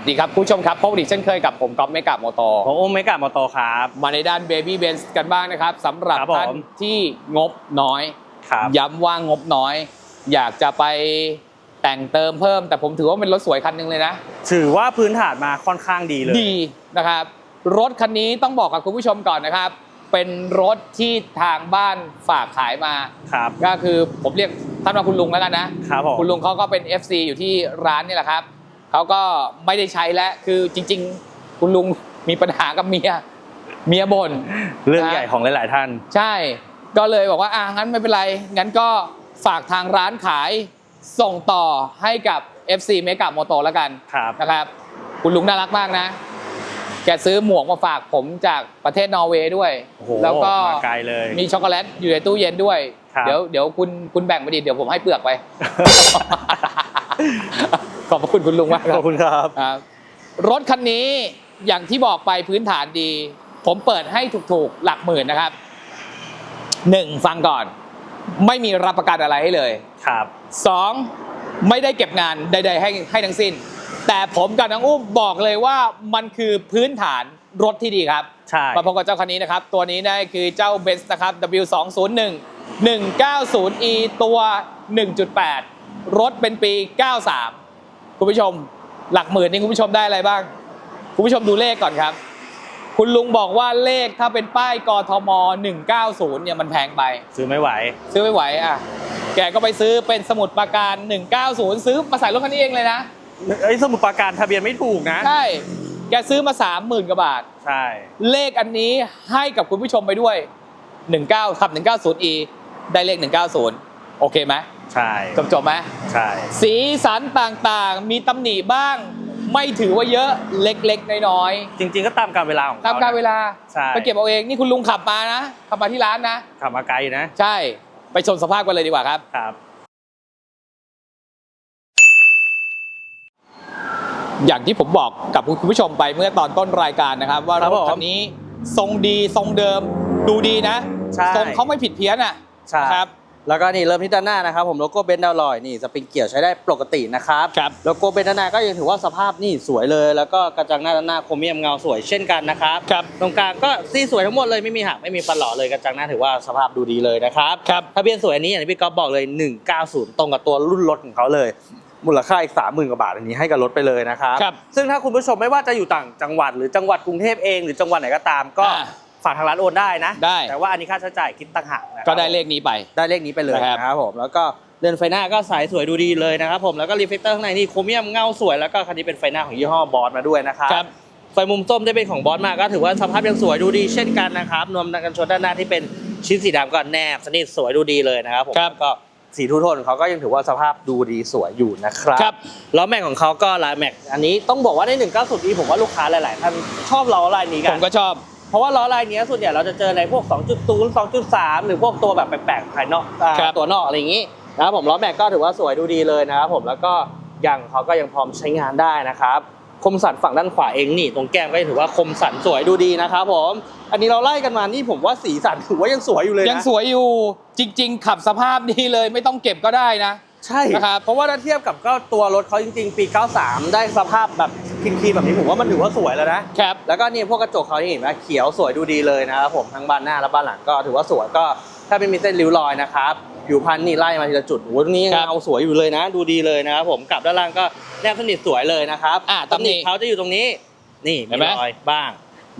วัสดีครับคุณผู้ชมครับพบกันอีกเช่นเคยกับผมก๊อฟเมกะโมโตผมอุ้มไม่กลับมาโตครับ มาในด้านเบบี้เบนส์กันบ้างนะครับสำหรับครับผมท่านที่งบน้อย ครับ ย้ำว่างบน้อย อยากจะไปแต่งเติมเพิ่ม แต่ผมถือว่าเป็นรถสวยคันหนึงเลยนะ ถือว่าพื้นฐานมาค่อนข้างดีเลย ดีนะครับ รถคันนี้ต้องบอกกับคุณผู้ชมก่อนนะครับ เป็นรถที่ทางบ้านฝากขายมา ครับ ก็คือผมเรียกท่านว่าคุณลุงแล้วกันนะ ครับผม คุณลุงเขาก็เป็น FC อยู่ที่ร้านนี่แหละครับ เขาก็ไม่ได้ใช้แล้วคือจริง ๆ คุณลุงมีปัญหากับเมียเมียบ่นเรื่องใหญ่ของหลาย ๆ ท่าน ใช่ก็เลยบอกว่าอะงั้นไม่เป็นไร งั้นก็ฝากทางร้านขายส่งต่อให้กับ FC เมกะโมโตแล้วกันครับนะครับ คุณลุงน่ารักมากนะ แกซื้อหมวกมาฝากผมจากประเทศนอร์เวย์ด้วยโอ้โหแล้วก็มาไกลเลย มีช็อกโกแลตอยู่ในตู้เย็นด้วยครับเดี๋ยวเดี๋ยวคุณคุณแบ่งไปดิเดี๋ยวผมให้เปลือกไป ขอบพระคุณคุณลุงมากคขรัอบบคุณครับ ครับ รถคันนี้อย่างที่บอกไปพื้นฐานดี ผมเปิดให้ถูกๆ หลักหมื่นนะครับหนึ่งฟังก่อน ไม่มีรับประกันอะไรให้เลย ครับ สองไม่ได้เก็บงานใด ๆ ให้ให้ทั้งสิ้น แต่ผมกับน้องอุ้มบอกเลยว่ามันคือพื้นฐานรถที่ดีครับ ใช่ มาพบกับเจ้าคันนี้นะครับ ตัวนี้ได้คือเจ้า b e n z นะครับ W201 190e ตัว 1.8 รถเป็นปี 93 คุณผู้ชม หลักหมื่นนี่คุณผู้ชมได้อะไรบ้าง คุณผู้ชมดูเลขก่อนครับ คุณลุงบอกว่าเลขถ้าเป็นป้ายกทม 190 เนี่ยมันแพงไป ซื้อไม่ไหว ซื้อไม่ไหวอะ แกก็ไปซื้อเป็นสมุดปราการ 190 ซื้อมาใส่รถคันนี้เองเลยนะไอ้ยสมุดปราการทะเบียนไม่ถูกนะ ใช่ แกซื้อมา 30,000กว่าบาท ใช่ เลขอันนี้ให้กับคุณผู้ชมไปด้วย 19ขับ 190e ได้เลข 190 โอเคไหมใช่จบจบไหมใช่สีสันต่างๆ มีตำหนิบ้าง ไม่ถือว่าเยอะเล็กๆ น้อยจริง ๆ ก็ตามการเวลาของๆเขาตามการเวลาใช่ไปเก็บเอาเองนี่คุณลุงขับมานะขับมาที่ร้านนะ ขับมาไกลอยู่นะใช่ไปชมสภาพกันเลยดีกว่าครับ ครับ อย่างที่ผมบอกกับคุณผู้ชมไปเมื่อตอนต้นรายการนะครับ ว่ารครับถผมคันนี้ทรงดีทรงเดิมดูดีนะใช่ ทรงเขาไม่ผิดเพี้ยนอะใช่ครับ แล้วก็นี่เริ่มที่ด้านหน้านะครับผมโลโก้เบนซ์ดาวลอยนี่สปริงเกียร์ใช้ได้ปกตินะครับครับโลโก้เบนซ์ด้านหน้าก็ยังถือว่าสภาพนี่สวยเลย แล้วก็กระจังหน้าด้านหน้าโครเมียมเงาสวยเช่นกันนะครับครับตรงกลางก็ซี่สวยทั้งหมดเลยไม่มีหักไม่มีฟันหล่อเลยกระจังหน้าถือว่าสภาพดูดีเลยนะครับครับทะเบียนสวยอันนี้อย่างที่พี่ก๊อฟบอกเลย 190 ตรงกับตัวรุ่นรถของเขาเลยมูลค่าอีก30,000กว่าบาทอันนี้ให้กับรถไปเลยนะครับครับ ซึ่งถ้าคุณผู้ชมไม่ว่าจะอยู่ต่างจังหวัดหรือจังหวัดกรุงเทพเอง หรือจังหวัดไหนก็ตามก็อ่า ฝากทางร้านโอนได้นะได้ แต่ว่าอันนี้ค่าใช้จ่ายคิดต่างหากนะครับก็ได้เลขนี้ไป ได้เลขนี้ไปเลยนะครับ นะครับผมแล้วก็เรือนไฟหน้าก็ใสสวยดูดีเลยนะครับผมแล้วก็รีเฟกเตอร์ข้างในนี่โครเมียมเงาสวยแล้วก็คันนี้เป็นไฟหน้าของยี่ห้อบอสมาด้วยนะครับครับ ไฟมุมส้มได้เป็นของบอสมาก็ถือว่าสภาพยังสวยดูดีเช่นกันนะครับนวมกันชนด้านหน้าที่เป็นชิ้นสีดำก็แนบสนิทสวยดูดีเลยนะครับผมครับ แล้วก็สีทูโทนของเขาก็ยังถือว่าสภาพดูดีสวยอยู่นะครับ ครับ ล้อแม็กของเขาก็ลายแม็ก อันนี้ต้องบอกว่าใน190นี้ผมว่าลูกค้าหลาย ๆ ท่านชอบล้อลายนี้ผกันมก็ชอบ เพราะว่าล้อลายเนี้ยส่วนใหญ่เราจะเจอในพวก 2.0 2.3 หรือพวกตัวแบบแปลกๆภายนอกอ่าครับ ตัวนอกอะไรอย่างนี้นะครับผมล้อแม็กก็ถือว่าสวยดูดีเลยนะครับผมแล้วก็ยังเขาก็ยังพร้อมใช้งานได้นะครับ คมสันฝั่งด้านขวาเองนี่ตรงแก้มก็ถือว่าคมสันสวยดูดีนะครับผม อันนี้เราไล่กันมานี่ผมว่าสีสันถือว่ายังสวยอยู่เลยนะ ยังสวยอยู่จริง ๆ ขับสภาพนี้เลยไม่ต้องเก็บก็ได้นะ ใช่ นะครับเพราะว่าถ้าเทียบกับก็ตัวรถเขาจริงๆ ปี 93 ได้สภาพแบบคลีนๆแบบนี้ผมว่ามันถือว่าสวยแล้วนะ ครับ แล้วก็นี่พวกกระจกเขาที่เห็นไหมเขียวสวยดูดีเลยนะครับผมทั้งบานหน้าและบานหลังก็ถือว่าสวยก็ถ้าไม่มีเส้นริ้วรอยนะครับผิวพันธุ์นี่ไล่มาทีละจุดโอ้โหตรงนี้ยังครับเงาสวยอยู่เลยนะ ดูดีเลยนะครับผมกลับด้านล่างก็แนบสนิทสวยเลยนะครับอ่าตำหนิเขาจะอยู่ตรงนี้ นี่เห็มีนไหม รอยบ้าง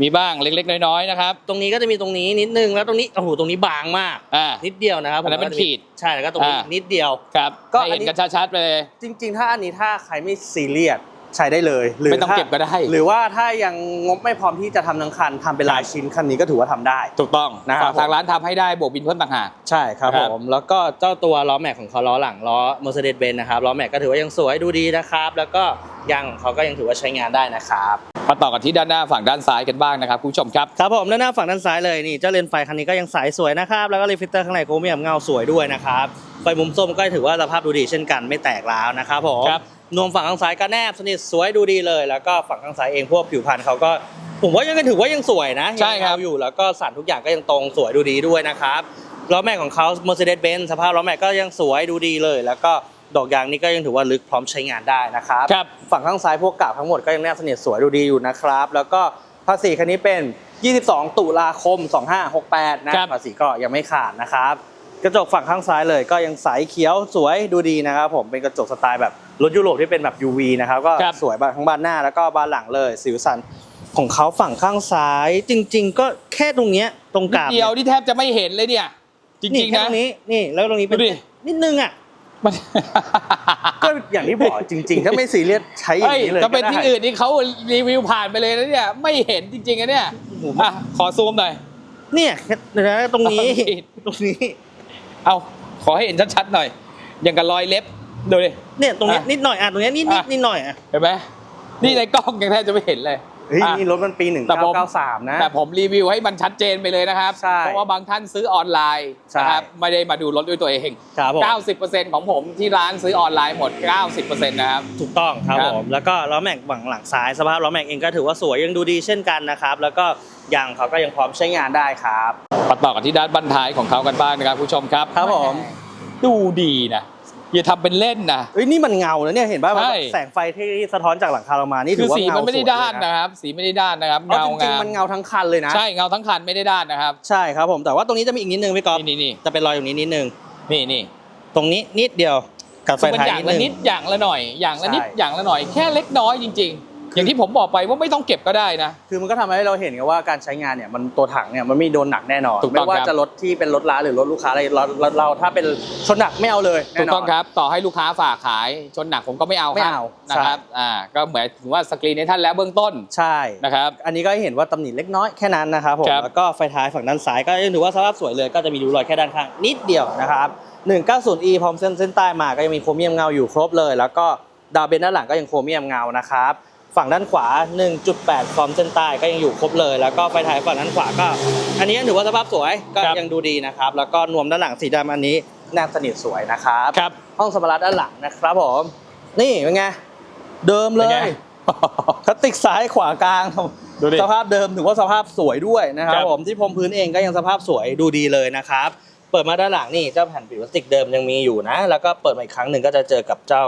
มีบ้างเล็กๆ น้อยๆนะครับ ตรงนี้ก็จะมีตรงนี้นิดนึงแล้วตรงนี้โอ้โหตรงนี้บางมาก อ่า นิดเดียวนะครับอันนั้นเป็นผมขีดใช่แล้วก็ตรงนี้อ่านิดเดียว ครับก็ให้อัเห็นนนี้ กันชัดๆไปเลย จริง ๆ ถ้าอันนี้ถ้าใครไม่ซีเรียส ใช้ได้เลยหรือไม่ต้องถ้าเก็บก็ได้ หรือว่าถ้ายังงบไม่พร้อมที่จะทำทั้งคันทำเป็นลายชิ้นคันนี้ก็ถือว่าทำได้ ถูกต้องนะครับฝากทางร้านทำให้ได้บวกบินเพิ่มต่างหากใช่ครับครัผบมแล้วก็เจ้าตัวล้อแม็กของเขาล้อหลังล้อ Mercedes-Benz นะครับล้อแม็กก็ถือว่ายังสวยดูดีนะครับ แล้วก็ยางของเขาก็ยังถือว่าใช้งานได้นะครับมาต่อกันที่ด้านหน้าฝั่งด้านซ้ายกันบ้างนะครับคุณผู้ชมครับครับผมด้านหน้าฝั่งด้านซ้ายเลยนี่เจ้าเลนส์ไฟคันนี้ก็ยังใสสวยนะครับแล้วก็รีฟิลเตอร์ข้างในโครเมียมเงาสวยด้วยนะครับไฟมุมส้มก็ถือว่าสภาพดูดีเช่นกันไม่แตกร้าวนะครับผมครับ นวมฝั่งข้างซ้ายก็แนบสนิทสวยดูดีเลย แล้วก็ฝั่งข้างซ้ายเองพวกผิวพรรณเขาก็ผมว่ายังถือว่ายังสวยนะใช่ครับยังเงาอยู่แล้วก็สันทุกอย่างก็ยังตรงสวยดูดีด้วยนะครับล้อแม็กของเขา Mercedes-Benz สภาพล้อแม็กก็ยังสวยดูดีเลย แล้วก็ดอกยางนี่ก็ยังถือว่าลึกพร้อมใช้งานได้นะครับครับฝั่งข้างซ้ายพวกกาบทั้งหมดก็ยังแนบสนิทสวยดูดีอยู่นะครับ แล้วก็ภาษีคันนี้เป็น 22 ตุลาคม 2568 นะครับภาษีก็ยังไม่ขาดนะครับ กระจกฝั่งข้างซ้ายเลยก็ยังใสเขียวสวยดูดีนะครับผมเป็นกระจกสไตล์แบบ รถยุโรปที่เป็นแบบ UV นะครับก็ครับ สวยบานทั้งบานหน้าแล้วก็บานหลังเลยสิวสันของเขาฝั่งข้างซ้าย จริง ๆ ก็แค่ตรงเนี้ยตรงนิดกาบเดียวที่แทบจะไม่เห็นเลยเนี่ยจนี่ริงแค่ๆนะ ตรงนี้นี่แล้วตรงนี้เป็นดูดิ นิดนึงอะมันก็อย่างที่บอกจริง ๆ ถ้าไม่ซีเรียสใช้อย่างเฮ้ยนี้เลยถ้าเป็นก็ได้ที่อื่นนี่เขารีวิวผ่านไปเลยนะเนี่ยไม่เห็นจริงๆอะเนี่ยโอ้โหอะขอซูมหน่อย เนี่ยแค่เดี๋ยวนะตรงนี้เอาดิตรงนี้ เอาขอให้เห็นชัดๆหน่อย อย่างกับรอยเล็บ ดูดิ เนี่ยตรงเนี้ยอะนิดหน่อยอะตรงเนี้ยนิดนิดอะ นิดหน่อยอะ เห็นไหมนี่ในกล้องยังแทบจะไม่เห็นเลยเฮ้ยอะ นี่รถมันปี แต่ผม 1993 นะ แต่ผมรีวิวให้มันชัดเจนไปเลยนะครับ ใช่เพราะว่าบางท่านซื้อออนไลน์ใช่ นะครับไม่ได้มาดูรถด้วยตัวเอง ครับผม90%ของผมที่ร้านซื้อออนไลน์หมด 90%นะครับ ถูกต้องครับครับ ผม แล้วก็ล้อแม็กฝั่งหลังซ้ายสภาพล้อแม็กเองก็ถือว่าสวยยังดูดีเช่นกันนะครับ แล้วก็ยางเขาก็ยังพร้อมใช้งานได้ครับ มาต่อกันที่ด้านบันท้ายของเขากันบ้างนะครับผู้ชมครับครับผม ดูดีนะ อย่าทำเป็นเล่นนะ เอ้ยนี่มันเงาแล้วเนี่ยเห็นป่ะมันใช่ แสงไฟที่สะท้อนจากหลังคาเรามานี่คืถืออว่าสีเงามันไม่ได้สวยด้านเลยนะครับ สีไม่ได้ด้านนะครับเอาเงาจริงงามๆมันเงาทั้งคันเลยนะใช่เงาทั้งคันไม่ได้ด้านนะครับ ใช่ครับผมแต่ว่าตรงนี้จะมีอีกนิดนึงพี่ก๊อฟนี่นี่จะเป็นรอยตรงนี้นิดนึงนี่นี่ตรงนี้นิดเดียวกับไฟมันท้ายอย่างนิดละนึงนิดอย่างละหน่อย อย่างละนิดใช่ อย่างละหน่อยแค่เล็กน้อยจริง ๆ อย่างที่ผมบอกไปว่าไม่ต้องเก็บก็ได้นะ คือมันก็ทำให้เราเห็นไงว่าการใช้งานเนี่ยมันตัวถังเนี่ยมันไม่โดนหนักแน่นอน ถูกต้ไม่องว่าครับ จะรถที่เป็นรถล้าหรือรถลูกค้าอะไรเราเราเราถ้าเป็นชนหนักไม่เอาเลยถูแน่กนอนต้องครับ ต่อให้ลูกค้าฝากขายชนหนักผมก็ไม่เอาไม่ครับเอานะครับอ่าก็เหมือนถึงว่าสกรีนให้ท่านแล้วเบื้องต้นใช่ นะครับ อันนี้ก็ให้เห็นว่าตำหนิเล็กน้อยแค่นั้นนะครับผม ครับ แล้วก็ไฟท้ายฝั่งด้านซ้ายก็ยังถือว่าสภาพสวยเลย ก็จะมีรูรอยแค่ด้านข้างนิดเดียวนะครับ 190e พร้อมเส้นเส้นใต้มาก็ยังมีโครเมียมเงาอยู่ครบเลย แล้วก็ดาวเบนด้านหลังก็ยังโครเมียมเงานะครับ ฝั่งด้านขวา 1.8 ฟอร์มเส้นใต้ก็ยังอยู่ครบเลย แล้วก็ไฟท้ายฝั่งด้านขวาก็ อันนี้ยังถือว่าสภาพสวยก็ครับยังดูดีนะครับ แล้วก็นวมด้านหลังสีดำอันนี้แนบสนิทสวยนะครับ ครับห้องสมรรถด้านหลังนะครับผม นี่เป็นไง เดิมเลเป็นไง ยพลาสติกซ้ายขวากลาง ดูดิ สภาพเดิมถือว่าสภาพสวยด้วยนะครัครับบผมที่พรมพื้นเองก็ยังสภาพสวยดูดีเลยนะครับ เปิดมาด้านหลังนี่เจ้าแผ่นผิวพลาสติกเดิมยังมีอยู่นะ แล้วก็เปิดมาอีกครั้งหนึ่งก็จะเจอกับเจ้า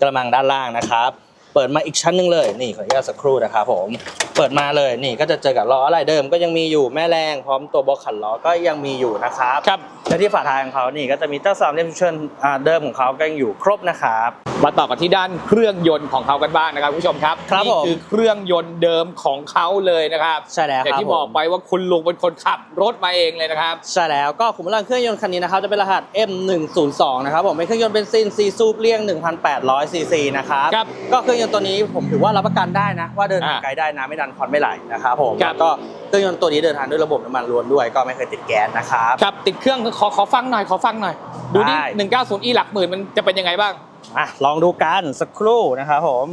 กระมังด้านล่างนะครับเปิดมาอีกชั้นหนึ่งเลยนี่ขออนุญาตสักครู่นะครับผมเปิดมาเลยนี่ก็จะเจอกับล้ออะไรเดิมก็ยังมีอยู่แม่แรงพร้อมตัวบล็อกขันล้อก็ยังมีอยู่นะครับครับและที่ฝาท้ายของเขานี่ก็จะมีเจ้าสามเหลี่ยมเชิญอ่าเดิมของเขาก็ยังอยู่ครบนะครับมาต่อกันที่ด้านเครื่องยนต์ของเขากันบ้างนะครับคุณผู้ชมครับครับนี่ผมคือเครื่องยนต์เดิมของเขาเลยนะครับใช่แล้วอย่างครับที่บอกไปว่าคุณลุงเป็นคนขับรถมาเองเลยนะครับใช่แล้วก็ขุมพลังเครื่องยนต์คันนี้นะครับจะเป็นรหัส M102 นะครับผมเป็นเครื่องยนต์เบนซินซีซูปเลี่ยง1,800ซีซีนะครับครับก็เครื่องยนต์ตัวนี้ผมถือว่ารับประกันได้นะ ว่าเดินทางอ่าไกลได้นะไม่ดันควันไม่ไหลนะครับผมครับ แล้วก็เครื่องยนต์ตัวนี้เดินทางด้วยระบบน้ำมันล้วนด้วย ก็ไม่เคยติดแก๊สนะครับ ครับติดเครื่องขอขอฟังหน่อยขอฟังหน่อย ดูนี่ได้ หนึ่งเก้าศูนย์อีหลักหมื่นมันจะเป็นยังไงบ้าง อะลองดูกันสักครู่นะครับผม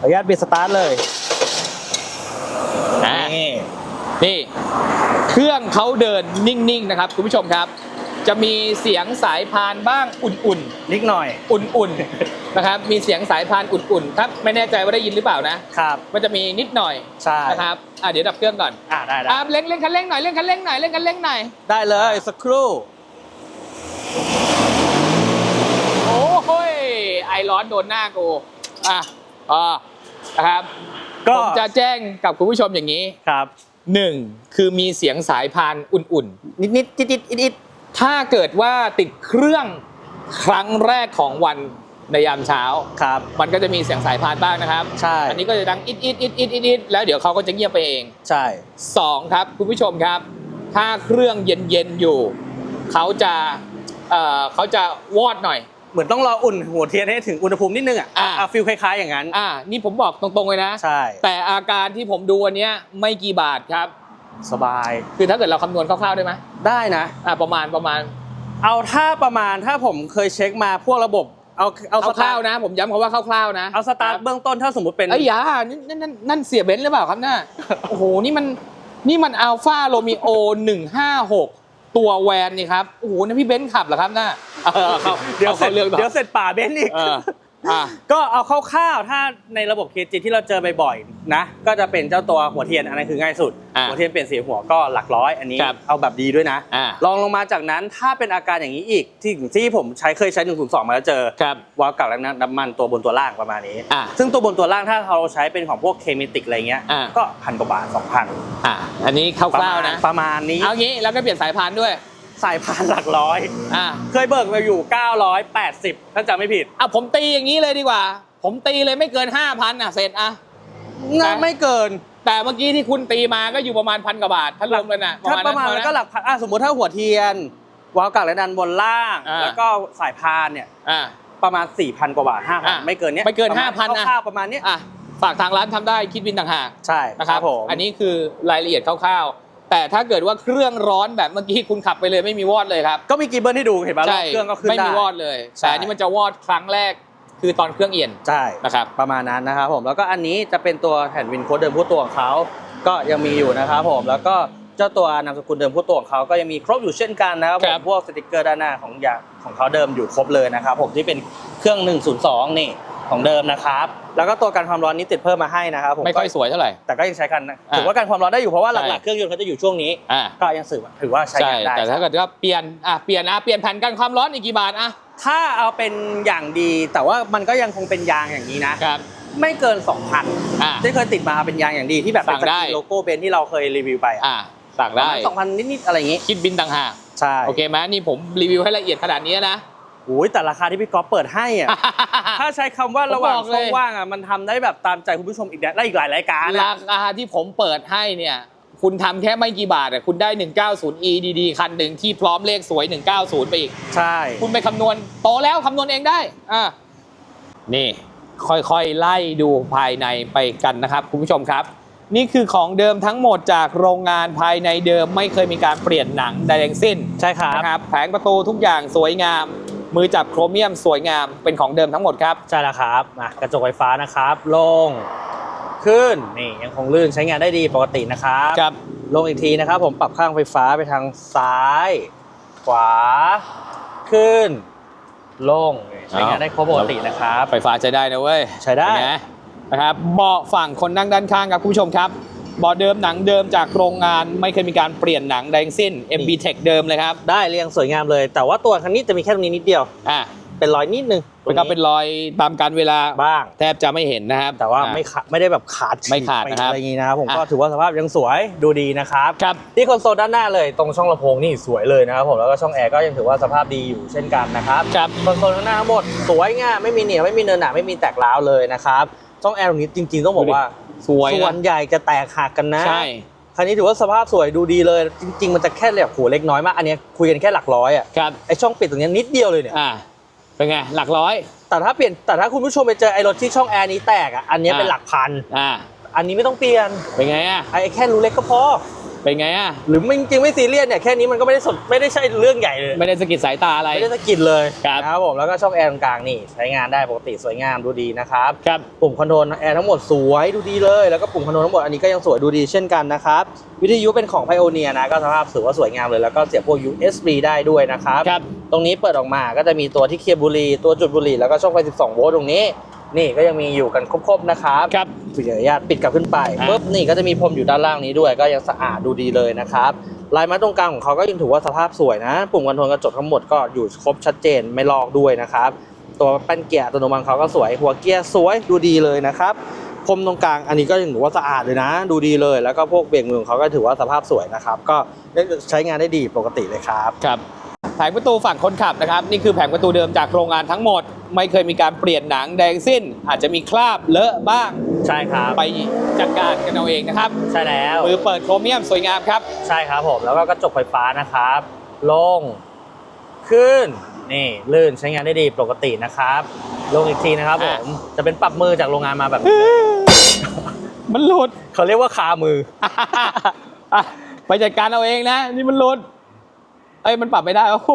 ขออนุญาตปิดสตาร์ทเลยอ่านี่ นี่ เครื่องเขาเดินนิ่งๆนะครับคุณผู้ชมครับ จะมีเสียงสายพานบ้างอุ่นนิดหน่อย ๆ อุ่นๆ นะครับ มีเสียงสายพานอุ่นๆ ครับ ไม่แน่ใจว่าได้ยินหรือเปล่านะ ครับ มันจะมีนิดหน่อยใช่ นะครับ อะเดี๋ยวดับเครื่องก่อนอะได้ได้อะเร่งเร่งคันเร่งหน่อย เร่งคันเร่งหน่อย เร่งคันเร่งหน่อย ได้เลยสักครู่ โอ้โหยไอร้อนโดนหน้ากู อะอ่านะครับ ก็ผมจะแจ้งกับคุณผู้ชมอย่างนี้ ครับ หนึ่งคือมีเสียงสายพานอุ่นนิดนิดจิดจิดอิดอิดๆ ถ้าเกิดว่าติดเครื่องครั้งแรกของวันในยามเช้า ครับ มันก็จะมีเสียงสายพานบ้างนะครับ ใช่ อันนี้ก็จะดังอิดอิดอิดอิดอิดอิดแล้วเดี๋ยวเขาก็จะเงียบไปเองใช่ สองครับคุณผู้ชมครับ ถ้าเครื่องเย็นๆอยู่ เขาจะเอ่อเขาจะวอดหน่อย เหมือนต้องรออุ่นหัวเทียนให้ถึงอุณหภูมินิดนึงอะอ่าอะ ฟิลคล้ายๆอย่างนั้น อ่า นี่ผมบอกตรงๆเลยนะ ใช่ แต่อาการที่ผมดูวันเนี้ยไม่กี่บาทครับ สบาย คือถ้าเกิดเราคำนวณคร่าวๆได้ไหมได้นะอ่าประมาณประมาณ เอาถ้าประมาณถ้าผมเคยเช็คมาพวกระบบ เอาเอาสคตาร่าวร์ทๆนะ ผมย้ำคำว่าคร่าวๆนะเอาสตาร์ทคบเบื้องต้นถ้าสมมติเป็นเอ้ยอยานี่นั่นนั่นนั่นเสียเบนซ์หรือเปล่าครับน่า โอ้โห นี่มันนี่มันอัลฟาโรมิโอหนึ่งห้าหกตัวแวนนี่ครับ โอ้โหนี่พี่เบนซ์ขับเหรอครับน่าเออเขาเดี๋ยวอาเสร็เขาจเรื่องต่อเดี๋ยวเสร็จป่าเบนซ์อีก เออ อะ ก็เอาคร่าวๆถ้าในระบบเคจิที่เราเจอบ่อยๆนะ ก็จะเป็นเจ้าตัวหัวเทียนอันนั้นคือง่ายสุด อะหัวเทียนเปลี่ยนสีหัวก็หลักร้อย อันนี้ครับเอาแบบดีด้วยนะอ่าลองลงมาจากนั้นถ้าเป็นอาการอย่างนี้อีกที่ที่ผมใช้เคยใช้102มาแล้วเจอครับ วาล์วกับแล้วน้ำมันตัวบนตัวล่างประมาณนี้ อะ ซึ่งตัวบนตัวล่างถ้าเราใช้เป็นของพวกเคมีติกอะไรเงี้ยอะ ก็พันกว่าบาทสองพันอะอันนี้คร่าวๆนะ ประมาณนี้ เอางี้แล้วก็เปลี่ยนสายพานด้วย สายพันหลักร้อย อะเคยเบิกมาอยู่ 980ถ้าจำไม่ผิด อะผมตีอย่างนี้เลยดีกว่า ผมตีเลยไม่เกิน 5,000อะเสร็จอะน่าไม่เกิน แต่เมื่อกี้ที่คุณตีมาก็อยู่ประมาณพันกว่าบาทถ้ารวมกันอะถ้าประมาณนั้นแล้วก็หลักพันอะสมมติถ้าหัวเทียน วาล์วกักและดันบนล่าง อ่า แล้วก็สายพานเนี่ย อะประมาณ 4,000 กว่าบาท อะ5,000 ไม่เกินเนี้ยไม่เกินประาณ5,000นะคร่าวๆประมาณเนี้ยอะฝากทางร้านทำได้คิดบินต่างหากใช่นะครับผม อันนี้คือรายละเอียดคร่าวๆ แต่ถ้าเกิดว่าเครื่องร้อนแบบเมื่อกี้คุณขับไปเลยไม่มีวอดเลยครับก็มีกีเบิลให้ดูเห็นป่ะรอบเครื่องก็ขึ้นไม่ได้มีวอดเลยใช่แต่อันนี้มันจะวอดครั้งแรกคือตอนเครื่องเอียนใช่นะครับประมาณนั้นนะครับผมแล้วก็อันนี้จะเป็นตัวแผ่นวินโค้ดเดิมผู้ตัวของเขาก็ยังมีอยู่นะครับผมแล้วก็เจ้าตัวนามสกุลเดิมผู้ตัวของเขาก็ยังมีครบอยู่เช่นกันนะครับผครัมบพวกสติกเกอร์ด้านหน้าของอย่างของเขาเดิมอยู่ครบเลยนะครับผมที่เป็นเครื่อง 102 นี่ ของเดิมนะครับ แล้วก็ตัวกันความร้อนนี้ติดเพิ่มมาให้นะครับผมไม่ค่อยสวยเท่าไหร่ แต่ก็ยังใช้กันนะอ่าถือว่ากันความร้อนได้อยู่เพราะว่าหใช่ลักๆเครื่องยนต์เขาจะอยู่ช่วงนี้อ่าก็ยังถือว่าถือว่าใช้ใช่งานได้ แต่ถ้าเกิดว่าเปลี่ยนอะเปลี่ยนอะเปลี่ยนแผ่นกันความร้อนอีกกี่บาทอะถ้าเอาเป็นอย่างดีแต่ว่ามันก็ยังคงเป็นยางอย่างนี้นะครับไม่เกิน 2,000อ่าที่เคยติดมาเป็นยางอย่างดีที่แบบเป็นสั่งได้สกรีนโลโก้เบนซ์ที่เราเคยรีวิวไปอะอ่าสั่งได้สองพันนิดๆอะไรอย่างงี้คิดบินต่างหากใช่โอเคไหมนี่ผมรีวิวให้ละเอียดขนาดนี้นะ โอ้ยแต่ราคาที่พี่ก๊อฟเปิดให้อะ ถ้าใช้คำว่าระหว่างผมบอกเลย ช่องว่างอะมันทำได้แบบตามใจคุณผู้ชมอีกได้อีกหลายรายการราอะคาที่ผมเปิดให้เนี่ย คุณทำแค่ไม่กี่บาทอะคุณได้ 190e ดีๆ คันหนึ่งที่พร้อมเลขสวย 190 ไปอีก ใช่ คุณไปคำนวณโตแล้วคำนวณเองได้ อะนี่ ค่อยๆ ไล่ดูภายในไปกันนะครับ คุณผู้ชมครับ นี่คือของเดิมทั้งหมดจากโรงงานภายในเดิมไม่เคยมีการเปลี่ยนหนังใดทั้งสิ้นใช่ครับ นะครับ แผงประตูทุกอย่างสวยงาม มือจับโครเมียมสวยงามเป็นของเดิมทั้งหมดครับ ใช่แล้วครับมากระจกไฟฟ้านะครับ ลง ขึ้น นี่ยังคงลื่นใช้งานได้ดีปกตินะครับ ครับลงอีกทีนะครับ ผมปรับข้างไฟฟ้าไปทางซ้าย ขวา ขึ้น ลงนี่ใช้งานได้ครบปกตินะครับ ไฟฟ้าใช้ได้นะเว้ย ใช้ได้เป็นงนะครับ เบาะฝั่งคนนั่งด้านข้างครับคุณผู้ชมครับ เบาะเดิมหนังเดิมจากโรงงานไม่เคยมีการเปลี่ยนหนังใดทั้งสิ้น MB Tech เดิมเลยครับได้เรียงสวยงามเลย แต่ว่าตัวคันนี้จะมีแค่ตรงนี้นิดเดียว อะเป็นรอยนิดนึงมันก็เป็นรอยตามการเวลาบ้าง แทบจะไม่เห็นนะครับ แต่ว่าอะไม่ขาดไม่ได้แบบขาดฉีกไม่ขาดปนะครับอะไรอย่างนี้นะครับผมอะก็ถือว่าสภาพยังสวยดูดีนะครับ ครับ ที่คอนโซลด้านหน้าเลยตรงช่องลำโพงนี่สวยเลยนะครับผมแล้วก็ช่องแอร์ก็ยังถือว่าสภาพดีอยู่เช่นกันนะครับครับ คอนโซลข้างหน้าทั้งหมดสวยงามไม่มีเหนียวไม่มีเนินหนาไม่มีแตกร้าวเลยนะครับช่องแอร์ตรงนี้จริงๆต้องบอกว่า สวยส่วนนะใหญ่จะแตกหักกันนะ ใช่ คันนี้ถือว่าสภาพสวยดูดีเลย จริง ๆ มันจะแค่แบบหัวเล็กน้อยมากอันเนี้ยคุยกันแค่หลักร้อยอะครับ ไอช่องปิดตรงเนี้ยนิดเดียวเลยเนี่ยอ่า เป็นไง หลักร้อย แต่ถ้าเปลี่ยนแต่ถ้าคุณผู้ชมไปเจอไอรถที่ช่องแอร์นี้แตกอะอันเนี้ยอ่าเป็นหลักพันอ่า อันนี้ไม่ต้องเปลี่ยนเป็นไงอะ ไอแค่รูเล็กก็พอ เป็นไงอะ หรือไม่จริงๆไม่ซีเรียสเนี่ยแค่นี้มันก็ไม่ได้สดไม่ได้ใช่เรื่องใหญ่เลย ไม่ได้สะกิดสายตาอะไร ไม่ได้สะกิดเลยครับนะครับผมแล้วก็ช่องแอร์ตรงกลางนี่ใช้งานได้ปกติสวยงามดูดีนะครับครับปุ่มคอนโทรลแอร์ทั้งหมดสวยดูดีเลยแล้วก็ปุ่มคอนโทรลทั้งหมดอันนี้ก็ยังสวยดูดีเช่นกันนะครับวิทยุเป็นของ Pioneer นะก็สภาพถือว่าสวยงามเลยแล้วก็เสียบพวก USB ได้ด้วยนะครับครับตรงนี้เปิดออกมาก็จะมีตัวที่เคลียร์บุหรี่ตัวจุดบุหรี่แล้วก็ช่องไฟ 12 โวลต์ตรงนี้ นี่ก็ยังมีอยู่กันครบๆนะครับครับขออนุญาตปิดกลับขึ้นไปอะปุ๊บนี่ก็จะมีพรมอยู่ด้านล่างนี้ด้วย ก็ยังสะอาดดูดีเลยนะครับลายไม้ตรงกลางของเขาก็ยังถือว่าสภาพสวยนะ ปุ่มคอนโทรลกระจกทั้งหมดก็อยู่ครบชัดเจนไม่ลอกด้วยนะครับ ตัวแป้นเกียร์อัตโนมัติเขาก็สวยหัวเกียร์สวยดูดีเลยนะครับพรมตรงกลางอันนี้ก็ยังถือว่าสะอาดเลยนะ ดูดีเลย แล้วก็พวกเบรกมือของเขาก็ถือว่าสภาพสวยนะครับก็ใช้งานได้ดีปกติเลยครับ ครับ แผงประตูฝั่งคนขับนะครับนี่คือแผงประตูเดิมจากโรงงานทั้งหมด ไม่เคยมีการเปลี่ยนหนังแดงสิ้น อาจจะมีคราบเลอะบ้างใช่ครับ ไปจัดการกันเอาเองนะครับใช่แล้วมือเปิดโครเมียมสวยงามครับ ใช่ครับผมแล้วก็กระจกไฟฟ้านะครับ ลง ขึ้น นี่ลื่นใช้งานได้ดีปกตินะครับ ลงอีกทีนะครับผอะ มจะเป็นปรับมือจากโรงงานมาแบบนี้มันหลุด เขาเรียกว่าคามือ อะไปจัดการเอาเองนะ นี่มันหลุด เอ้ยมันปรับไม่ได้โอ้โห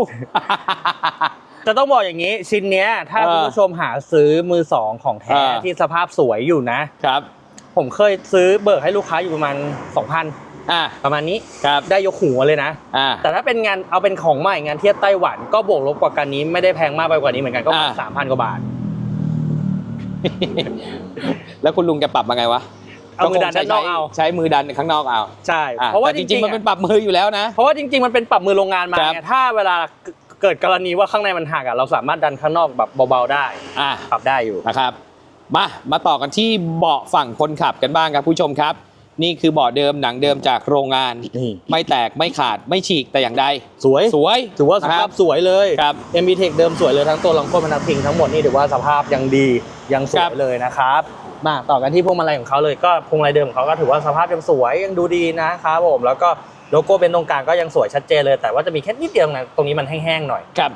จะต้องบอกอย่างนี้ชิ้นเนี้ย ถ้าเออคุณผู้ชมหาซื้อมือสองของแท้เออ ที่สภาพสวยอยู่นะ ครับผมเคยซื้อเบิกให้ลูกค้าอยู่ประมาณ 2,000 อะประมาณนี้ครับได้ยกหัวเลยนะ อะ แต่ถ้าเป็นงานเอาเป็นของใหม่งานเทียบไต้หวันก็บวกลบกว่ากันนี้ไม่ได้แพงมากไปกว่านี้เหมือนกันก็ประมาณอ่า สามพันกว่าบาท แล้วคุณลุงจะปรับมาไงวะ เอามือดันด้านนอกเอา ใช้มือดันข้างนอกเอา ใช่อ่เพราะว่าแต่จจริริงงๆๆมันเป็นอะปรับมืออยู่แล้วนะ เพราะว่าจริง ๆมันเป็นปรับมือโรงงานมาครับไงถ้าเวลาเกิดกรณีว่าข้างในมันหักอะเราสามารถดันข้างนอกแบบเบาๆได้อะปรับได้อยู่นะครับ มามาต่อกันที่เบาะฝั่งคนขับกันบ้างครับผู้ชมครับ นี่คือเบาะเดิมหนังเดิมจากโรงงาน นี่ไม่แตกไม่ขาดไม่ฉีกแต่อย่างใด สวยสวย ถือว่าสนะคภารัพบสวยเลยครับ MB Tech เดิมสวยเลยทั้งตัวลองโก้พนักพิงทั้งหมดนี่ถือว่าสภาพยังดียังสวครัยบ เลยนะครับมาต่อกันที่พวงมาลัยของเขาเลยก็พวงมาลัยเดิมของเขาก็ถือว่าสภาพยังสวยยังดูดีนะครับผมแล้วก็โลโก้เป็นตรงกลางก็ยังสวยชัดเจนเลย แต่ว่าจะมีแค่นิดเดียวนะตรงนี้มันแห้งๆหน่อย ครับ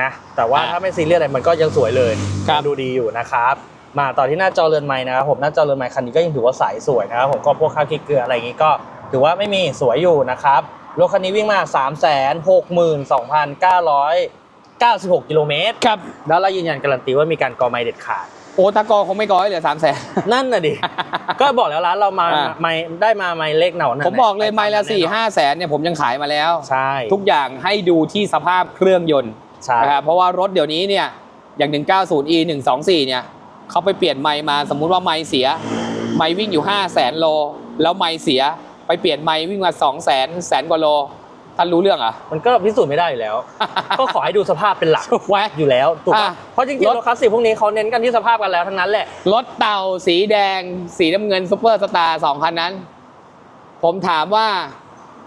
นะแต่ว่าอ่าถ้าไม่ซีเรียสอะไรมันก็ยังสวยเลยครับ ยังดูดีอยู่นะครับ มาต่อที่หน้าจอเรือนไม้นะครับผมหน้าจอเรือนไม้คันนี้ก็ยังถือว่าใสสวยนะครับผมก็พวกค่าคลิกเกลืออะไรอย่างนี้ก็ถือว่าไม่มีสวยอยู่นะครับรถคันนี้วิ่งมา 3 6 2 9 9 6 กิโลเมตรครับแล้วเรายืนยันการันตีว่ามีการกอไม้เด็ดขาดโอ้ตากอคงไม่กอให้เหลือสามแสนนั่นน่ะดิ ก็บอกแล้วร้านเรามาอ่าไม่ได้มาไม่เลขเหนานั่นผมบอกเลยไมล์ละสี่ห้าแสนเนี่ยผมยังขายมาแล้วใช่ทุกอย่างให้ดูที่สภาพเครื่องยนต์ใช่นะครับเพราะว่ารถเดี๋ยวนี้เนี่ยอย่าง 190e 124เนี่ย เขาไปเปลี่ยนไมล์มาสมมุติว่าไมล์เสีย ไมล์วิ่งอยู่5 0 0แสนโล แล้วไมล์เสียไปเปลี่ยนไมล์วิ่งมา2 0 0แสนแสนกว่าโลท่านรู้เรื่องเหรอะ มันก็พิสูจน์ไม่ได้อยู่แล้ว ก็ขอให้ดูสภาพเป็นหลักถูกไหมอยู่แล้วถูกอะปะเพราะจริงรๆถรถคลาสสิกพวกนี้เขาเน้นกันที่สภาพกันแล้วทั้งนั้นแหละ รถเต่าสีแดง สีน้ำเงินซุปเปอร์สตาร์สองคันนั้น ผมถามว่า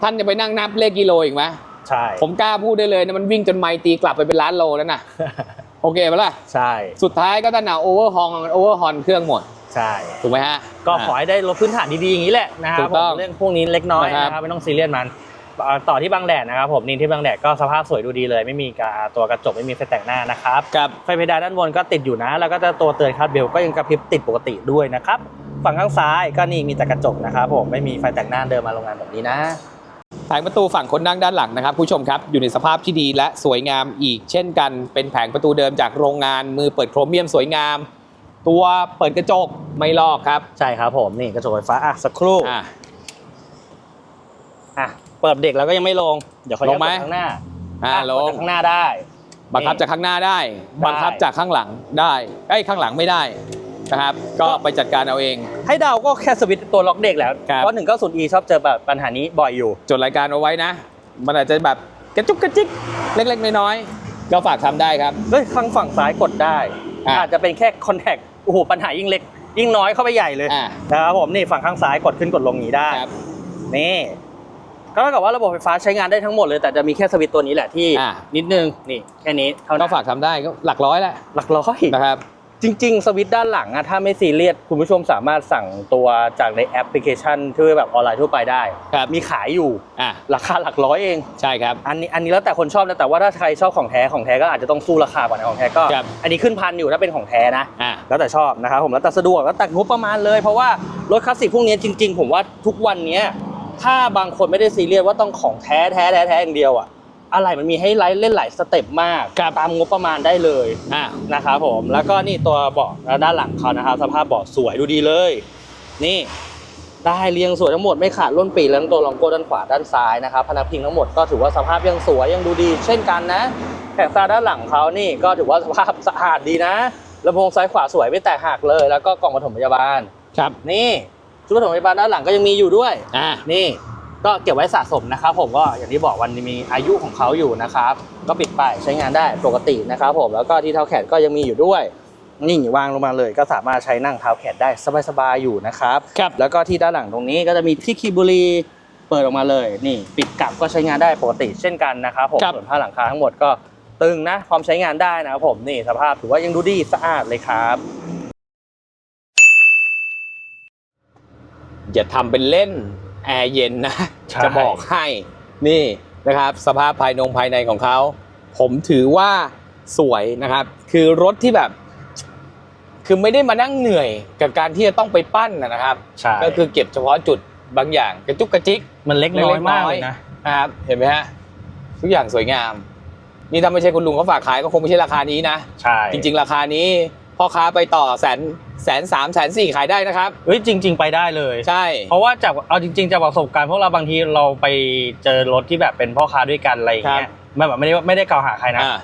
ท่านจะไปนั่งนับเลขกิโลอีกไหมใช่ ผมกล้าพูดได้เลยนะมันวิ่งจนไมล์ตีกลับไปเป็นล้านโลแล้วนะ โอเคปะล่ะ ใช่ สุดท้ายก็ท่านเอาโอเวอร์ฮองโอเวอร์ฮอนเครื่องหมด ใช่ ถูกไหมฮะ ก็ขอให้ได้รถพื้นฐานดีๆอย่างนี้แหละนะคถูรับกผต้องมเรื่องพวกนี้เล็กน้อยนะครับนะครับไม่ต้องซีเรียสมันอ่าต่อที่บางแดดนะครับผมนี่ที่บางแดดก็สภาพสวยดูดีเลย ไม่มีกาตัวกระจกไม่มีไฟแต่งหน้านะครับครับไฟเพดานด้านบนก็ติดอยู่นะ แล้วก็จะตัวเตือนคาร์ดเบลก็ยังกระพริบติดปกติด้วยนะครับฝั่งข้างซ้ายก็นี่มีแต่กระจกนะครับผมไม่มีไฟแต่งหน้าเดินมาโรงงานแบบนี้นะ แผงประตูฝั่งคนนั่งด้านหลังนะครับผู้ชมครับอยู่ในสภาพที่ดีและสวยงามอีกเช่นกัน เป็นแผงประตูเดิมจากโรงงานมือเปิดโครเมียมสวยงาม ตัวเปิดกระจกไม่ลอกครับ ใช่ครับผมนี่กระจกไฟฟ้าอะสักครู่อะอะเปิดเด็กแล้วก็ยังไม่ลง เดี๋ยวเขาลงไหมข้างหน้าอะอะลกดงจากข้างหน้าได้ บังคับจากข้างหน้าได้ได้บังคับจากข้างหลังได้ไอ้ยข้างหลังไม่ได้ นะครับ ก็ไปจัดการเอาเอง ให้เดาก็แค่สวิตช์ตัวล็อกเด็กแล้วครับ เพราะหนึ่งก็ศูนย์ e ชอบเจอแบบปัญหานี้บ่อยอยู่ จดรายการเอาไว้นะ มันอาจจะแบบกระจุกกระจิกเล็ก ๆ น้อยๆก็ฝากทำได้ครับ เฮ้ยข้างฝั่งซ้ายกดได้ อะ อาจจะเป็นแค่คอนแทคโอ้โหปัญหายิ่งเล็ก ยิ่งน้อยเข้าไปใหญ่เลยอะนะครับผมนี่ฝั่งข้างซ้ายกดขึ้นกดลงอย่างนี้ได้ ครับ นี่ก็เท่ากับว่าระบบไฟฟ้าใช้งานได้ทั้งหมดเลย แต่จะมีแค่สวิตช์ตัวนี้แหละที่อะ นิดนึงนี่แค่นี้เท่าก็นั้นฝากทำได้ก็หลักร้อยแหละหลักร้อยนะครับ จริง ๆ สวิตช์ด้านหลังอะถ้าไม่ซีเรียสคุณผู้ชมสามารถสั่งตัวจากในแอปพลิเคชันที่แบบออนไลน์ทั่วไปได้ ครับมีขายอยู่อะราคาหลักร้อยเอง ใช่ครับ อันนี้อันนี้แล้วแต่คนชอบนะแต่ว่าถ้าใครชอบของแท้ของแท้ก็อาจจะต้องสู้ราคาก่อนนะของแท้ก็ ครับ อันนี้ขึ้นพันอยู่ถ้าเป็นของแท้นะ อะ แล้วแต่ชอบนะครับผมแล้วแต่สะดวกแล้วแต่งบประมาณเลย เพราะว่ารถคลาสสิกพวกนี้จริง ๆ ผมว่าทุกวันเนี้ยถ้าบางคนไม่ได้ซีเรียสว่าต้องของแท้แท้แท้แท้อย่างเดียวอะ อะไรมันมีให้ไลฟ์เล่นหลายสเต็ปมากครับตามงบประมาณได้เลยอะนะครับผมแล้วก็นี่ตัวเบาะด้านหลังเขานะครับสภาพเบาะสวยดูดีเลย นี่ได้เรียงสวยทั้งหมดไม่ขาดร่นปีกแล้วตัวลองโก้ด้านขวาด้านซ้ายนะครับพนักพิงทั้งหมดก็ถือว่าสภาพยังสวยยังดูดี เช่นกันนะแผงตาด้านหลังเขานี่ก็ถือว่าสภาพสะอาดดีนะลำโพงซ้ายขวาสวยไม่แตกหักเลย แล้วก็กล่องปฐมพยาบาลครับนี่ชุดปฐมพยาบาลด้านหลังก็ยังมีอยู่ด้วยอะนี่ ก็เก็บไว้สะสมนะครับ ผมก็อย่างที่บอกวันนี้มีอายุของเขาอยู่นะครับ ก็ปิดไปใช้งานได้ปกตินะครับ ผมแล้วก็ที่เท้าแขนก็ยังมีอยู่ด้วยนี่วางลงมาเลยก็สามารถใช้นั่งเท้าแขนได้สบายๆอยู่นะครับครับ แล้วก็ที่ด้านหลังตรงนี้ก็จะมีที่คีย์บุรีเปิดออกมาเลย นี่ปิดกลับก็ใช้งานได้ปกติเช่นกันนะครับผมครับ ส่วนผ้าหลังคาทั้งหมดก็ตึงนะพร้อมใช้งานได้นะครับผมนี่สภาพถือว่ายังดูดีสะอาดเลยครับ อย่าทำเป็นเล่น แอร์เย็นนะใช่จะบอกให้นี่นะครับ สภาพภายนงภายในของเขา ผมถือว่าสวยนะครับ คือรถที่แบบ คือไม่ได้มานั่งเหนื่อยกับการที่จะต้องไปปั้นนะนะครับใช่ก็คือเก็บเฉพาะจุดบางอย่างกระจุกกระจิกมันเล็กน้อยมากเลยนะนะครับเห็นไหมฮะทุกอย่างสวยงาม นี่ถ้าไม่ใช่คุณลุงเขาฝากขายก็คงไม่ใช่ราคานี้นะใช่จริง ๆ ราคานี้ พ่อค้าไปต่อแสนแสนสามแสนสี่ขายได้นะครับ เฮ้ยจริง ๆ ไปได้เลย ใช่ เพราะว่าจากเอาจริง ๆจากประสบการณ์พวกเราบางทีเราไปเจอรถที่แบบเป็นพ่อค้าด้วยกันอะไรอย่างเงี้ยไม่แบบไม่ได้ไม่ได้กล่าวหาใครนะ อ่า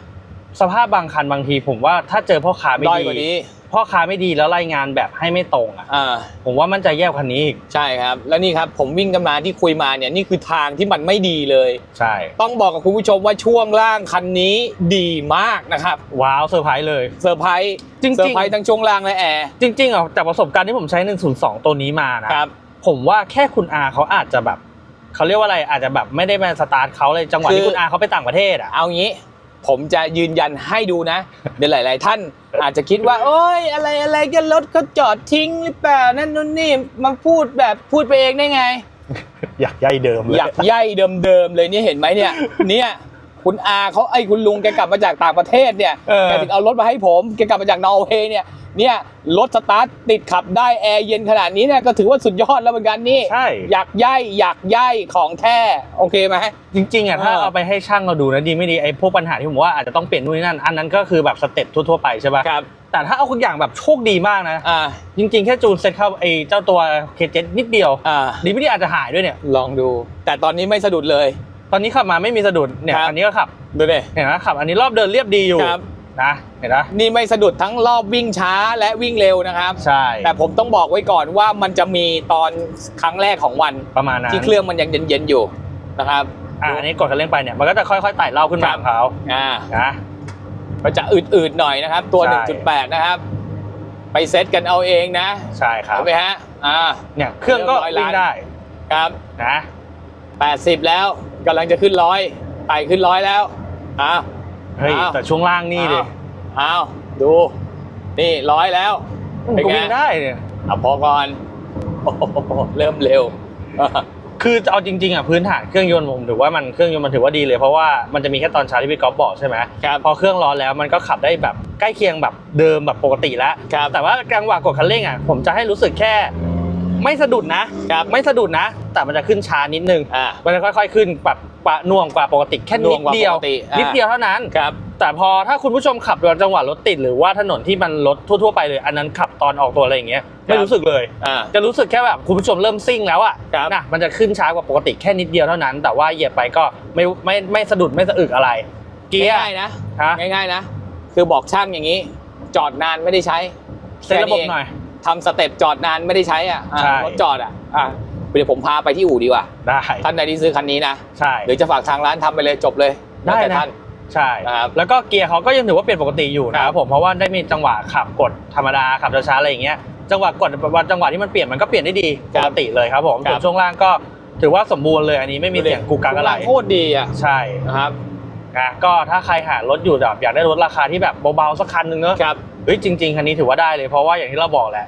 สภาพบางคันบางทีผมว่าถ้าเจอพ่อค้าไม่ด้อยดีกว่านี้ พ่อค้าไม่ดีแล้วรายงานแบบให้ไม่ตรงอะอ่าผมว่ามันใจะแย่กว่าคันนี้อีกใช่ครับ แล้วนี่ครับผมวิ่งกันมาที่คุยมาเนี่ยนี่คือทางที่มันไม่ดีเลย ใช่ ต้องบอกกับคุณผู้ชมว่าช่วงล่างคันนี้ดีมากนะครับว้าวเซอร์ไพรส์เลย เซอร์ไพรส์จริงๆ เซอร์ไพรส์ทั้งช่วงล่างและแอร์จริงๆอะจากประสบการณ์ที่ผมใช้ 102 ตัวนี้มานะครับ ผมว่าแค่คุณอาเขาอาจจะแบบเขาเรียกว่าอะไรอาจจะแบบไม่ได้มาสตาร์ทเขาเลยจังหวะคือ ที่คุณอาเขาไปต่างประเทศอะ เอางี้ ผมจะยืนยันให้ดูนะเดี๋ยวหลาย ๆ ท่านอาจจะคิดว่า โอ้ยอะไรอะไรกันรถเขาจอดทิ้งหรือเปล่านั่นนู่นนี่มาพูดแบบพูดไปเองได้ไง อยากใยเดิมเลย อยากย่ายเดิมๆเลยเนี่ยเห็นไหมเนี่ยเนี่ย คุณอาเขาไอ้คุณลุงแกกลับมาจากต่างประเทศเนี่ยเออแกถึงเอารถมาให้ผมแกกลับมาจากนอร์เวย์เนี่ยเนี่ยรถสตาร์ทติดขับได้แอร์เย็นขนาดนี้เนี่ยก็ถือว่าสุดยอดแล้วเหมือนกันนี่ใช่อยากย่ายอยากย่ายของแท้โอเคไหมจริงๆอะถ้าเออเอาไปให้ช่างเราดูนะดีไม่ดีไอ้พวกปัญหาที่ผมว่าอาจจะต้องเปลี่ยนนู่นนี่นั่นอันนั้นก็คือแบบสเต็ปทั่วๆไปใช่ป่ะครับแต่ถ้าเอาคุณอย่างแบบโชคดีมากนะอ่าจริงๆ แค่จูนเซ็ตเข้าไอ้เจ้าตัวเคเจ็นิดเดียวอ่าดีไม่ดีอาจจะหายด้วยเนี่ยลองดู แต่ตอนนี้ไม่สะดุดเลย ตอนนี้ขับมาไม่มีสะดุดเนี่ยครับ อันนี้ก็ขับดูดิ เห็นไหมขับ อันนี้รอบเดินเรียบดีอยู่ครับ นะเห็นไหมนี่ไม่สะดุดทั้งรอบวิ่งช้าและวิ่งเร็วนะครับ ใช่แต่ผมต้องบอกไว้ก่อนว่ามันจะมีตอนครั้งแรกของวัน ประมาณนั้นที่เครื่องมันยังเย็นๆอยู่นะครับ อะอันนี้กดคันเร่งไปเนี่ยมันก็จะค่อยๆไต่เล่าขึ้นมาครับ ของเขาอ่านะ ก็จะอืดๆหน่อยนะครับ ตัว ใช่ 1.8 นะครับ ไปเซตกันเอาเองนะใช่ครับเห็นไหมฮะอ่า เนี่ยเครื่องก็เรียบร้อยล้านวิ่งได้ครับนะ 80 แล้ว กำลังจะขึ้นร้อยไต่ขึ้นร้อยแล้วอ้าวเฮ้ย อ้าวแต่ช่วงล่างนี่ดิอ้าวดู นี่ร้อยแล้ว มันเป็นก็ไง วิ่งได้เนี่ยอะพอก่อนโอ้โหเริ่มเร็ว คือเอาจริงๆอะพื้นฐานเครื่องยนต์ผมถือว่ามันเครื่องยนต์มันถือว่าดีเลยเพราะว่ามันจะมีแค่ตอนเช้าที่พี่ก๊อฟบอกใช่ไหมครับพอเครื่องร้อนแล้วมันก็ขับได้แบบใกล้เคียงแบบเดิมแบบปกติแล้ว ครับแต่ว่าจังหวะกดคันเร่งอะผมจะให้รู้สึกแค่ ไม่สะดุดนะครับไม่สะดุดนะ แต่มันจะขึ้นช้านิดนึงอ่า มันจะค่อยๆขึ้นแบบกว่าน่วงกว่าปกติแค่น่นิวงดกว่าเดียวปกติอ่านินิดเดียวเท่านั้น ครับ แต่พอถ้าคุณผู้ชมขับจังหวะรถติด หรือว่าถนนที่มันรถทั่วๆไปเลย อันนั้นขับตอนออกตัวอะไรอย่างเงี้ยไม่รู้สึกเลย อ่า จะรู้สึกแค่แบบคุณผู้ชมเริ่มซิ่งแล้วอะครับ นะมันจะขึ้นช้ากว่าปกติแค่นิดเดียวเท่านั้น แต่ว่าเหยียบไปก็ไม่ไม่ไม่สะดุดไม่สะอึกอะไร เกียร์ง่ายๆนะฮะง่ายๆนะ คือบอกช่างอย่างนี้ จอดนานไม่ได้ใช้เซ็ตระบบหน่อย ทำสเต็ปจอดนานไม่ได้ใช้อะอะใช่ รถจอดอะอะเดี๋ยวผมพาไปที่อู่ดีกว่าได้ท่านใดที่ซื้อคันนี้นะใช่ หรือจะฝากทางร้านทำไปเลยจบเลยได้แล้วแต่นะท่าน ใช่นะครับแล้วก็เกียร์เขาก็ยังถือว่าเป็นปกติอยู่นะคครัรับบผมเพราะว่าได้มีจังหวะขับกดธรรมดาขับช้าๆอะไรอย่างเงี้ยจังหวะกดวันจังหวะที่มันเปลี่ยนมันก็เปลี่ยนได้ดีครัปบกติเลยครับผมครับ ส่วนช่วงล่างก็ถือว่าสมบูรณ์เลยอันนี้ไม่มีเสียงกุกกักอะไรโคตรดีอะใช่นะครับนะก็ถ้าใครหารถอยู่แบบอยากได้รถราคาที่แบบเบาๆสักคันหนึงเนอะครับ เฮ้ยจริง ๆคันนี้ถือว่าได้เลยเพราะว่าอย่างที่เราบอกแหละ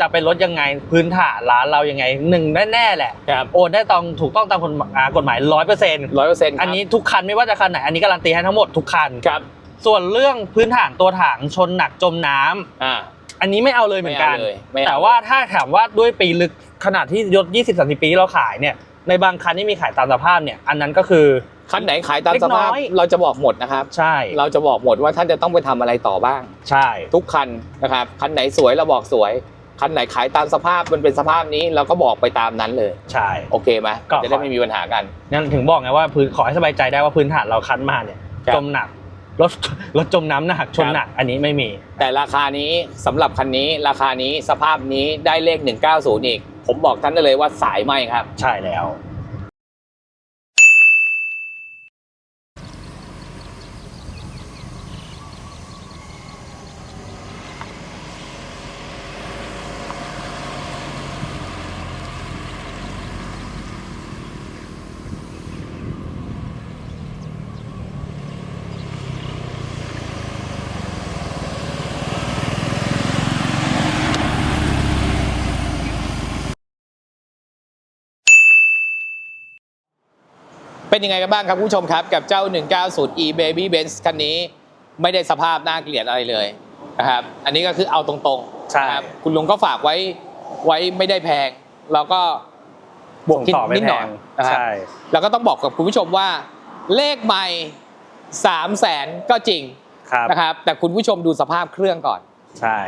จะเป็นรถยังไงพื้นฐานร้านเรายังไงหนึ่งแน่ๆแหละครับโอนได้ตองถูกต้องตามกฎหมายอ่ากฎหมายร้อยเปอร์เซ็นต์ร้อยเปอร์เซ็นต์อันนี้ทุกคันไม่ว่าจะคันไหนอันนี้การันตีให้ทั้งหมดทุกคันครับ ส่วนเรื่องพื้นฐานตัวถังชนหนักจมน้ำอ่าอันนี้ไม่เอาเลยเหมือนกันไม่เอาเลยไม่เอาแต่ว่าถ้าถามว่าด้วยปีลึกขนาดที่ยศ20 30 ปีที่เราขายเนี่ยในบางคันที่มีขายตามสภาพเนี่ยอันนั้นก็คือ คันไหนขายตามเล็กสภาพน้อย เราจะบอกหมดนะครับ ใช่เราจะบอกหมดว่าท่านจะต้องไปทำอะไรต่อบ้าง ใช่ ทุกคันนะครับคันไหนสวยเราบอกสวย คันไหนขายตามสภาพมันเป็นสภาพนี้เราก็บอกไปตามนั้นเลย ใช่ โอเคไหมก็ จะได้ไม่มีปัญหากัน นั่นถึงบอกไงว่าพื้นขอให้สบายใจได้ว่าพื้นฐานเราคันมาเนี่ยครับจมหนักรถรถจมน้ำหนักชนหนักอันนี้ไม่มี แต่ราคานี้สำหรับคันนี้ราคานี้สภาพนี้ได้เลข 190 อีก ผมบอกท่านได้เลยว่าสายไหมครับ ใช่แล้ว เป็นยังไงกันบ้างครับคุณผู้ชมครับกับเจ้า 190 e baby benz คันนี้ไม่ได้สภาพน่าเกลียดอะไรเลยนะครับอันนี้ก็คือเอาตรงๆใช่ นะครับคุณลุงก็ฝากไว้ไว้ไม่ได้แพงเราก็บวกคิดส่งต่อไม่นิดหน่อยแพงนะครับ ใช่ แล้วก็ต้องบอกกับคุณผู้ชมว่าเลขใหม่3 0 0แสนก็จริงครับ นะครับแต่คุณผู้ชมดูสภาพเครื่องก่อน ใช่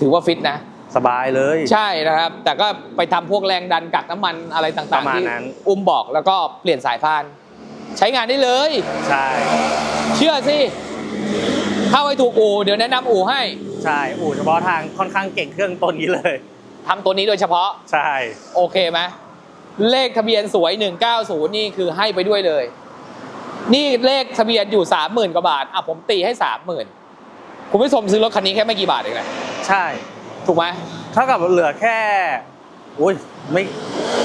ถือว่าฟิตนะ สบายเลย ใช่นะครับ แต่ก็ไปทำพวกแรงดันกักน้ำมันอะไรปต่างระมาๆณที่นั้น อุ้มบอกแล้วก็เปลี่ยนสายพาน ใช้งานได้เลย ใช่ เชื่อสิเข้าไปถูกอู่เดี๋ยวแนะนำอู่ให้ใช่อู่เฉพาะทางค่อนข้างเก่งเครื่องตัวนี้เลย ทำตัวนี้โดยเฉพาะ ใช่ โอเคไหมเลขทะเบียนสวย 190 นี่คือให้ไปด้วยเลย นี่เลขทะเบียนอยู่ 30,000กว่าบาท อะผมตีให้ 30,000 คุณผู้ชมซื้อรถคันนี้แค่ไม่กี่บาทเองนะใช่ ถูกไหมเท่ากับเหลือแค่ อุ้ยไม่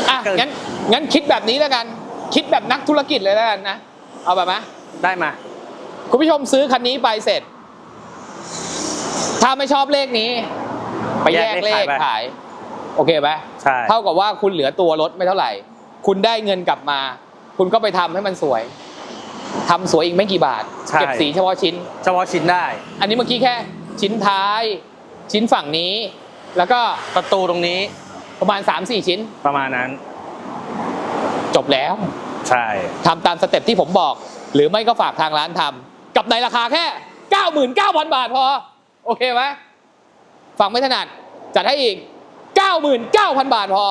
อะเกิน งั้นงั้นคิดแบบนี้แล้วกัน คิดแบบนักธุรกิจเลยแล้วกันนะ เอาแบบไหมได้มา คุณผู้ชมซื้อคันนี้ไปเสร็จ ถ้าไม่ชอบเลขนี้ ไปแยกเลขขาย โอเคไหมใช่เท่ากับว่าคุณเหลือตัวรถไม่เท่าไหร่ คุณได้เงินกลับมา คุณก็ไปทำให้มันสวยทำสวยอีกไม่กี่บาทใช่เก็บสีเฉพาะชิ้น เฉพาะชิ้นได้ อันนี้เมื่อกี้แค่ ชิ้นท้าย ชิ้นฝั่งนี้ แล้วก็ประตูตรงนี้ประมาณ3-4ชิ้นประมาณนั้น จบแล้วใช่ทำตามสเต็ปที่ผมบอก หรือไม่ก็ฝากทางร้านทำกับในราคาแค่ 99,000 บาทพอ โอเคไหมฟังไม่ถนัดจัดให้อีก 99,000 บาทพอ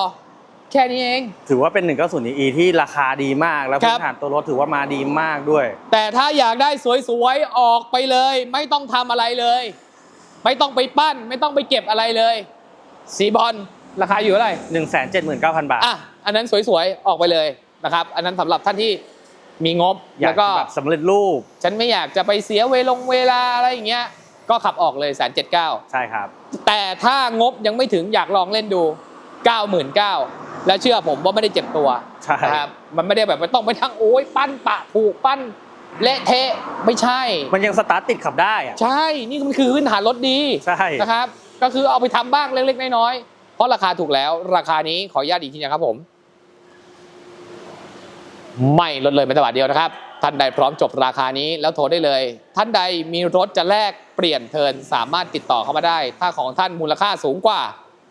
แค่นี้เอง ถือว่าเป็น 190 e ที่ราคาดีมาก แล้วครัพื้บนฐานตัวรถถือว่ามาดีมากด้วย แต่ถ้าอยากได้สวยๆ ออกไปเลย ไม่ต้องทำอะไรเลย ไม่ต้องไปปั้น ไม่ต้องไปเก็บอะไรเลย สีบอล ราคาอยู่เท่าไหร่179,000บาท อะอันนั้นสวยๆออกไปเลยนะครับ อันนั้นสำหรับท่านที่มีงบอยาแล้กวก็แบบสำเร็จรูปฉันไม่อยากจะไปเสียเวลงเวลาอะไรอย่างเงี้ยก็ขับออกเลยแสนเจ็ดเก้า ใช่ครับ แต่ถ้างบยังไม่ถึงอยากลองเล่นดู 99,000แล้วเชื่อผมว่าไม่ได้เจ็บตัวใช่ นะครับ มันไม่ได้แบบว่าต้องไปทั้งโอ้ยปั้นปะผูกปั้น เละเทะไม่ใช่ มันยังสตาร์ทติดขับได้อะใช่ นี่มันคือพื้นฐานรถดีใช่ นะครับ ก็คือเอาไปทำบ้างเล็กๆน้อยๆ เพราะราคาถูกแล้ว ราคานี้ขออนุญาตอีกทีนะครับผม ไม่ลดเลยแม้แต่บาทเดียวนะครับ ท่านใดพร้อมจบราคานี้แล้วโทรได้เลย ท่านใดมีรถจะแลกเปลี่ยนเทิร์นสามารถติดต่อเข้ามาได้ ถ้าของท่านมูลค่าสูงกว่า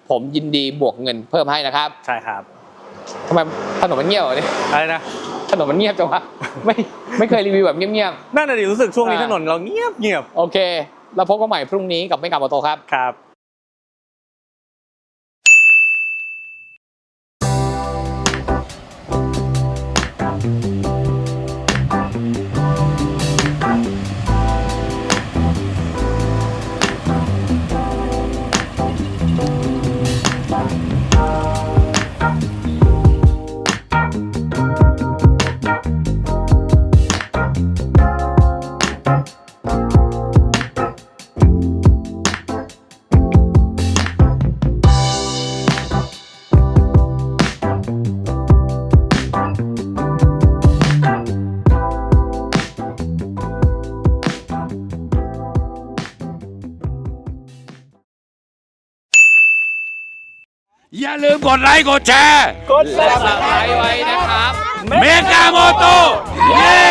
ผมยินดีบวกเงินเพิ่มให้นะครับใช่ครับทำไมถนนมันเงียบวะเนี่ยอะไรนะถนนมันเงียบจังวะไม่ไม่เคยรีวิวแบบเงียบนั่นน่ะดิรู้สึกช่วงนี้อ่าถนนเราเงียบเงียบๆโอเคแล้วพบกันใหม่พรุ่งนี้กับไม่กลับมาโตครับครับ อย่ กดไลค์กดแชร์กดซับสไครต์ไว้นะครับ เมกาโมโตเย้